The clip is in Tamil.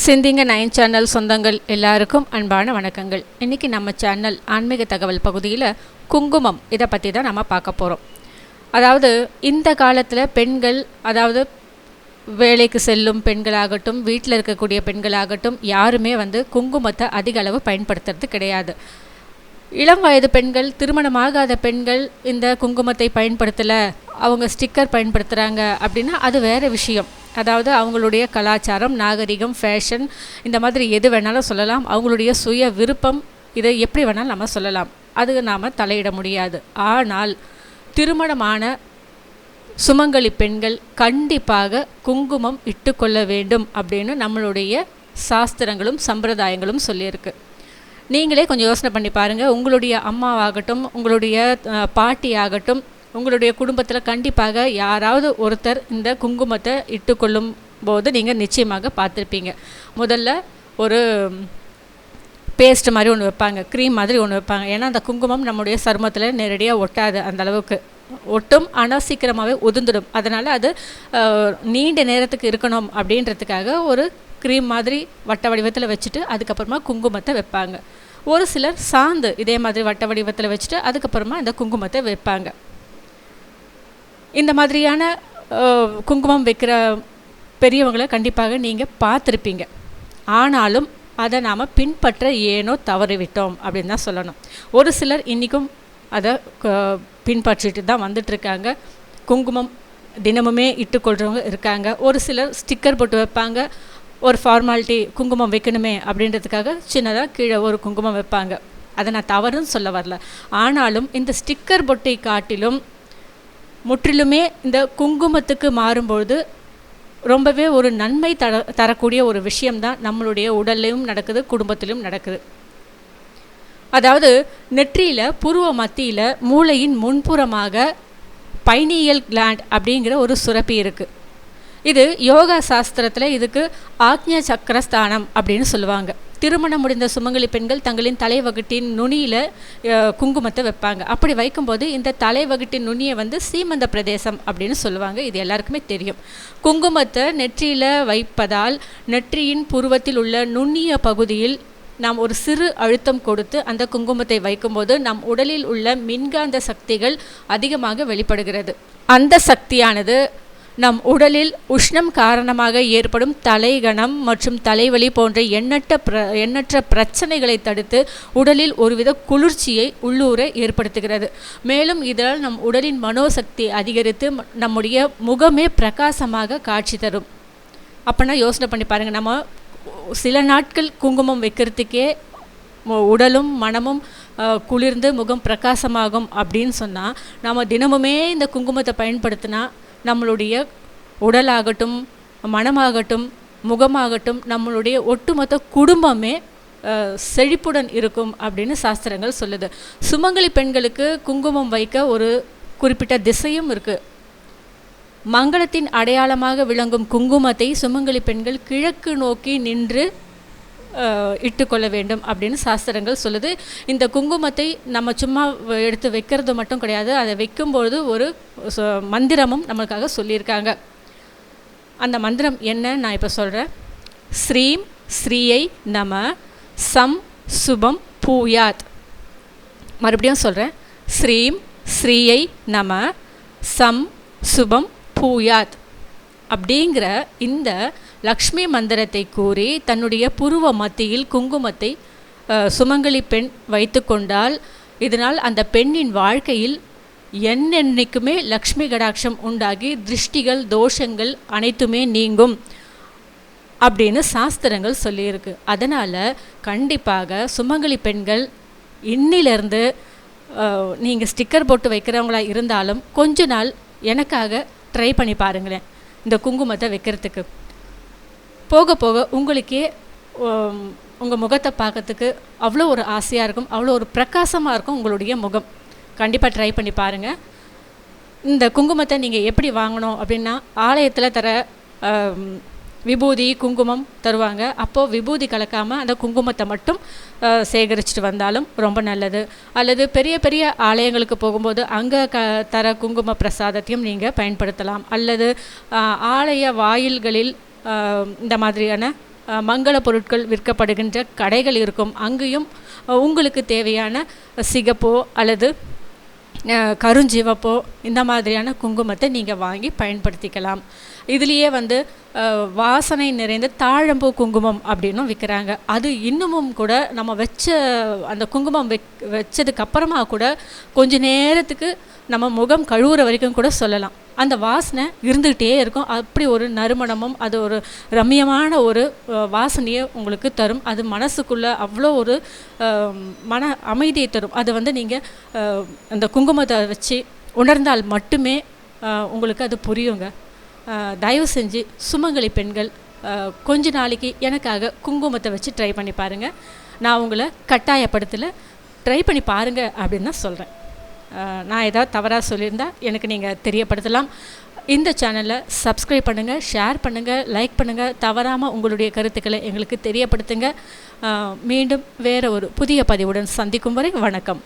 சிந்திங்க நைன் சேனல் சொந்தங்கள் எல்லாருக்கும் அன்பான வணக்கங்கள். இன்றைக்கி நம்ம சேனல் ஆன்மீக தகவல் பகுதியில் குங்குமம் இதை பற்றி தான் நம்ம பார்க்க போகிறோம் அதாவது இந்த காலத்தில் பெண்கள் அதாவது வேலைக்கு செல்லும் பெண்களாகட்டும் வீட்டில் இருக்கக்கூடிய பெண்களாகட்டும் யாருமே வந்து குங்குமத்தை அதிக அளவு பயன்படுத்துறது கிடையாது. இளம் வயது பெண்கள் திருமணமாகாத பெண்கள் இந்த குங்குமத்தை பயன்படுத்தலை அவங்க ஸ்டிக்கர் பயன்படுத்துகிறாங்க அப்படின்னா அது வேறு விஷயம். அதாவது அவங்களுடைய கலாச்சாரம் நாகரிகம் ஃபேஷன் இந்த மாதிரி எது வேணாலும் சொல்லலாம். அவங்களுடைய சுய விருப்பம் இதை எப்படி வேணாலும் நம்ம சொல்லலாம். அது நாம் தலையிட முடியாது. ஆனால் திருமணமான சுமங்கலி பெண்கள் கண்டிப்பாக குங்குமம் இட்டுக்கொள்ள வேண்டும் அப்படின்னு நம்மளுடைய சாஸ்திரங்களும் சம்பிரதாயங்களும் சொல்லியிருக்கு. நீங்களே கொஞ்சம் யோசனை பண்ணி பாருங்கள் உங்களுடைய அம்மாவாகட்டும் உங்களுடைய பாட்டியாகட்டும் பாட்டி ஆகட்டும் உங்களுடைய குடும்பத்தில் கண்டிப்பாக யாராவது ஒருத்தர் இந்த குங்குமத்தை இட்டுக்கொள்ளும் போது நீங்கள் நிச்சயமாக பார்த்துருப்பீங்க. முதல்ல ஒரு பேஸ்ட் மாதிரி ஒன்று வைப்பாங்க க்ரீம் மாதிரி ஒன்று வைப்பாங்க. ஏன்னா அந்த குங்குமம் நம்முடைய சருமத்தில் நேரடியாக ஒட்டாது அந்த அளவுக்கு. ஒட்டும் ஆனால் சீக்கிரமாகவே உதிர்ந்துடும். அதனால் அது நீண்ட நேரத்துக்கு இருக்கணும் அப்படின்றதுக்காக ஒரு க்ரீம் மாதிரி வட்ட வடிவத்தில் வச்சுட்டு அதுக்கப்புறமா குங்குமத்தை வைப்பாங்க. ஒரு சிலர் சாந்து இதே மாதிரி வட்ட வடிவத்தில் வச்சுட்டு அதுக்கப்புறமா இந்த குங்குமத்தை வைப்பாங்க. இந்த மாதிரியான குங்குமம் வைக்கிற பெரியவங்களை கண்டிப்பாக நீங்கள் பார்த்துருப்பீங்க. ஆனாலும் அதை நாம் பின்பற்ற ஏனோ தவறிவிட்டோம் அப்படின்னு தான் சொல்லணும். ஒரு சிலர் இன்றைக்கும் அதை க- பின்பற்றிட்டு தான் வந்துட்டுருக்காங்க. குங்குமம் தினமுமே இட்டுக்கொள்கிறவங்க இருக்காங்க. ஒரு சிலர் ஸ்டிக்கர் போட்டு வைப்பாங்க. ஒரு ஃபார்மாலிட்டி குங்குமம் வைக்கணுமே அப்படின்றதுக்காக சின்னதாக கீழே ஒரு குங்குமம் வைப்பாங்க. அதை நான் தவறுன்னு சொல்ல வரல. ஆனாலும் இந்த ஸ்டிக்கர் பொட்டை காட்டிலும் முற்றிலுமே இந்த குங்குமத்துக்கு மாறும்பொழுது ரொம்பவே ஒரு நன்மை தர தரக்கூடிய ஒரு விஷயம்தான் நம்மளுடைய உடல்லையும் நடக்குது குடும்பத்திலும் நடக்குது. அதாவது நெற்றியில் புருவ மத்தியில் மூளையின் முன்புறமாக பைனியல் கிளாண்ட் அப்படிங்கிற ஒரு சுரப்பி இருக்குது இது யோகா சாஸ்திரத்தில் இதுக்கு ஆக்ஞ சக்கரஸ்தானம் அப்படின்னு சொல்லுவாங்க. திருமணம் முடிந்த சுமங்கலி பெண்கள் தங்களின் தலைவகுட்டின் நுனியில் குங்குமத்தை வைப்பாங்க. அப்படி வைக்கும்போது இந்த தலைவகுட்டின் நுனியை வந்து சீமந்த பிரதேசம் அப்படின்னு சொல்லுவாங்க. இது எல்லாருக்குமே தெரியும். குங்குமத்தை நெற்றியில் வைப்பதால் நெற்றியின் புருவத்தில் உள்ள நுண்ணிய பகுதியில் நாம் ஒரு சிறு அழுத்தம் கொடுத்து அந்த குங்குமத்தை வைக்கும்போது நம் உடலில் உள்ள மின்காந்த சக்திகள் அதிகமாக வெளிப்படுகிறது. அந்த சக்தியானது நம் உடலில் உஷ்ணம் காரணமாக ஏற்படும் தலைகணம் மற்றும் தலைவலி போன்ற எண்ணற்ற பிர எண்ணற்ற பிரச்சனைகளை தடுத்து உடலில் ஒருவித குளிர்ச்சியை உள்ளூர ஏற்படுத்துகிறது. மேலும் இதனால் நம் உடலின் மனோசக்தி அதிகரித்து நம்முடைய முகமே பிரகாசமாக காட்சி தரும். அப்போனா யோசனை பண்ணி பாருங்கள் நம்ம சில நாட்கள் குங்குமம் வைக்கிறதுக்கே உடலும் மனமும் குளிர்ந்து முகம் பிரகாசமாகும் அப்படின்னு சொன்னால் நம்ம தினமுமே இந்த குங்குமத்தை பயன்படுத்தினா நம்மளுடைய உடலாகட்டும் மனமாகட்டும் முகமாகட்டும் நம்மளுடைய ஒட்டுமொத்த குடும்பமே செழிப்புடன் இருக்கும் அப்படின்னு சாஸ்திரங்கள் சொல்லுது. சுமங்கலி பெண்களுக்கு குங்குமம் வைக்க ஒரு குறிப்பிட்ட திசையும் இருக்குது மங்களத்தின் அடையாளமாக விளங்கும் குங்குமத்தை சுமங்கலி பெண்கள் கிழக்கு நோக்கி நின்று இட்டுக்கொள்ள வேண்டும் அப்படின்னு சாஸ்திரங்கள் சொல்லுது. இந்த குங்குமத்தை நம்ம சும்மா எடுத்து வைக்கிறது மட்டும் கிடையாது. அதை வைக்கும்பொழுது ஒரு மந்திரமும் நம்மளுக்காக சொல்லியிருக்காங்க. அந்த மந்திரம் என்ன? நான் இப்போ சொல்கிறேன் ஸ்ரீம் ஸ்ரீயை நம சம் சுபம் பூயாத். மறுபடியும் சொல்கிறேன் ஸ்ரீம் ஸ்ரீயை நம சம் சுபம் பூயாத். அப்படிங்கிற இந்த லக்ஷ்மி மந்திரத்தை கூறி தன்னுடைய புருவ மத்தியில் குங்குமத்தை சுமங்கலி பெண் வைத்துக்கொண்டால் இதனால் அந்த பெண்ணின் வாழ்க்கையில் என்னென்னைக்குமே லக்ஷ்மி கடாட்சம் உண்டாகி திருஷ்டிகள் தோஷங்கள் அனைத்துமே நீங்கும் அப்படின்னு சாஸ்திரங்கள் சொல்லியிருக்கு. அதனால் கண்டிப்பாக சுமங்கலி பெண்கள் இன்னிலிருந்து நீங்கள் ஸ்டிக்கர் போட்டு வைக்கிறவங்களா இருந்தாலும் கொஞ்ச நாள் எனக்காக ட்ரை பண்ணி பாருங்களேன் இந்த குங்குமத்தை வைக்கிறதுக்கு. போக போக உங்களுக்கே உங்கள் முகத்தை பார்க்கறதுக்கு அவ்வளோ ஒரு ஆசையாக இருக்கும் அவ்வளோ ஒரு பிரகாசமாக இருக்கும் உங்களுடைய முகம். கண்டிப்பாக ட்ரை பண்ணி பாருங்கள் இந்த குங்குமத்தை நீங்கள் எப்படி வாங்கணும் அப்படின்னா ஆலயத்தில் தர விபூதி குங்குமம் தருவாங்க. அப்போது விபூதி கலக்காமல் அந்த குங்குமத்தை மட்டும் சேகரிச்சுட்டு வந்தாலும் ரொம்ப நல்லது. அல்லது பெரிய பெரிய ஆலயங்களுக்கு போகும்போது அங்கே க தர குங்கும பிரசாதத்தையும் நீங்கள் பயன்படுத்தலாம். அல்லது ஆலய வாயில்களில் இந்த மாதிரியான மங்கள பொருட்கள் விற்கப்படுகின்ற கடைகள் இருக்கும். அங்கேயும் உங்களுக்கு தேவையான சிகப்போ அல்லது கருஞ்சிவப்போ இந்த மாதிரியான குங்குமத்தை நீங்கள் வாங்கி பயன்படுத்திக்கலாம். இதுலேயே வந்து வாசனை நிறைந்த தாழம்பூ குங்குமம் அப்படின்னும் விற்கிறாங்க அது இன்னமும் கூட நம்ம வச்ச அந்த குங்குமம் வெக் வச்சதுக்கப்புறமா கூட கொஞ்ச நேரத்துக்கு நம்ம முகம் கழுவுற வரைக்கும் கூட சொல்லலாம். அந்த வாசனை இருந்துகிட்டே இருக்கும். அப்படி ஒரு நறுமணமும் அது ஒரு ரம்மியமான ஒரு வாசனையை உங்களுக்கு தரும். அது மனசுக்குள்ளே அவ்வளோ ஒரு மன அமைதியை தரும். அது வந்து நீங்கள் அந்த குங்குமத்தை வச்சு உணர்ந்தால் மட்டுமே உங்களுக்கு அது புரியுங்க. தயவு செஞ்சு சுமங்கலி பெண்கள் கொஞ்ச நாளைக்கு எனக்காக குங்குமத்தை வச்சு ட்ரை பண்ணி பாருங்கள் நான் உங்களை கட்டாயப்படுத்தலை ட்ரை பண்ணி பாருங்கள் அப்படின்னு தான் சொல்கிறேன் நான் ஏதாவது தவறாக சொல்லியிருந்தால் எனக்கு நீங்கள் தெரியப்படுத்தலாம். இந்த சேனலை சப்ஸ்கிரைப் பண்ணுங்கள் ஷேர் பண்ணுங்கள் லைக் பண்ணுங்கள் தவறாமல் உங்களுடைய கருத்துக்களை எங்களுக்கு தெரியப்படுத்துங்க. மீண்டும் வேறு ஒரு புதிய பதிவுடன் சந்திக்கும் வரை வணக்கம்.